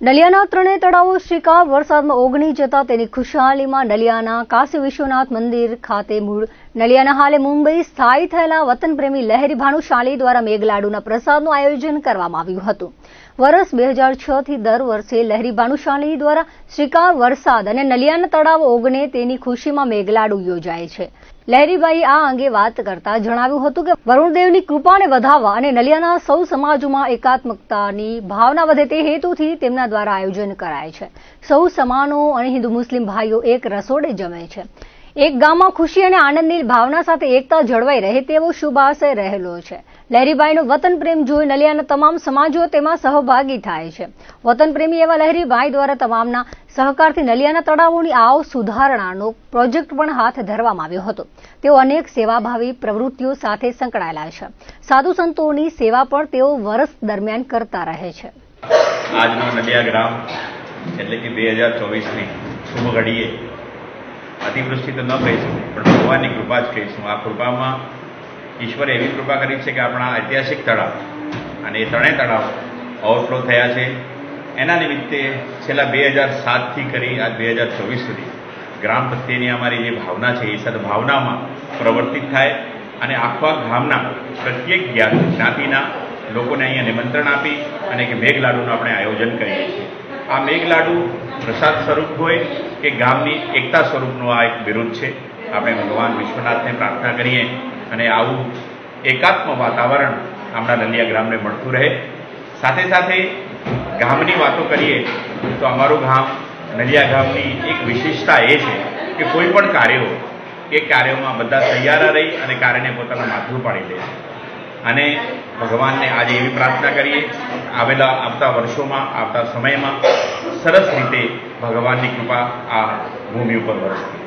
નલિયાના ત્રણેય તળાવો શ્રીકાર વરસાદમાં ઓગણી જતા તેની ખુશહાલીમાં નલિયાના કાશી વિશ્વનાથ મંદિર ખાતે મૂળ નલિયાના હાલે મુંબઈ સ્થાયી થયેલા વતન પ્રેમી લહેરી ભાનુશાલી દ્વારા મેઘલાડુના પ્રસાદનું આયોજન કરવામાં આવ્યું હતું. વર્ષ બે હજાર છ થી દર વર્ષે લહેરી ભાનુશાલી દ્વારા શ્રીકાર વરસાદ અને નલિયાના તળાવ ઓગણે તેની ખુશીમાં મેઘલાડુ યોજાય છે. લહેરીબાઈ આ અંગે વાત કરતા જણાવ્યું હતું કે, વરુણદેવની કૃપાને વધાવવા અને નલિયાના સૌ સમાજોમાં એકાત્મકતાની ભાવના વધે તે હેતુથી તેમના દ્વારા આયોજન કરાય છે. સૌ સમાનો અને હિન્દુ મુસ્લિમ ભાઈઓ એક રસોડે જમે છે. એક ગામમાં ખુશી અને આનંદની ભાવના સાથે એકતા જળવાઈ રહે તેવો શુભાશય રહેલો છે. લહેરીબાઈનો વતન પ્રેમ જોઈ નલિયાના તમામ સમાજો તેમાં સહભાગી થાય છે. વતન પ્રેમી એવા લહેરીબાઈ દ્વારા તમામના સહકારથી નલિયાના તળાવોની આવ સુધારણાનો પ્રોજેક્ટ પણ હાથ ધરવામાં આવ્યો હતો. તેઓ અનેક સેવાભાવી પ્રવૃત્તિઓ સાથે સંકળાયેલા છે. સાધુ સંતોની સેવા પણ તેઓ વર્ષ દરમિયાન કરતા રહે છે. આજનો નલિયા ગ્રામ એટલે કે બે હજાર ચોવીસની શુભ ઘડીએ અતિવૃષ્ટિ તો ન કહીશું પણ ભગવાનની કૃપા જ કહીશું આ કૃપામાં ઈશ્વરે એવી કૃપા કરી છે કે આપણા ઐતિહાસિક તળાવ અને એ ત્રણેય તળાવ ઓવરફ્લો થયા છે. એના નિમિત્તે છેલ્લા બે હજાર સાતથી કરી આજ બે હજાર ચોવીસ સુધી ગ્રામ પ્રત્યેની અમારી જે ભાવના છે એ સદભાવનામાં પ્રવર્તિત થાય અને આખા ગામના પ્રત્યેક જ્ઞાન જ્ઞાતિના લોકોને અહીંયા નિમંત્રણ આપી અને કે મેઘલાડુનું આપણે આયોજન કરીએ છીએ. આ મેઘલાડુ પ્રસાદ સ્વરૂપ હોય કે ગામની એકતા સ્વરૂપનું આ એક વિરોધ છે. આપણે ભગવાન વિશ્વનાથને પ્રાર્થના કરીએ અને આવું એકાત્મ વાતાવરણ આપણા નલિયા ગ્રામને મળતું રહે. સાથે સાથે ગામની વાતો કરીએ તો અમારું ગામ નલિયા ગામની એક વિશેષતા એ છે કે કોઈ પણ કાર્યો એ કાર્યોમાં બધા તૈયાર રહી અને કાર્યને પોતાના માથું પાડી લે. છે અને ભગવાનને આજે એવી પ્રાર્થના કરીએ, આવેલા આવતા વર્ષોમાં, આવતા સમયમાં સરસ રીતે ભગવાનની કૃપા આ ભૂમિ ઉપર વરસતી.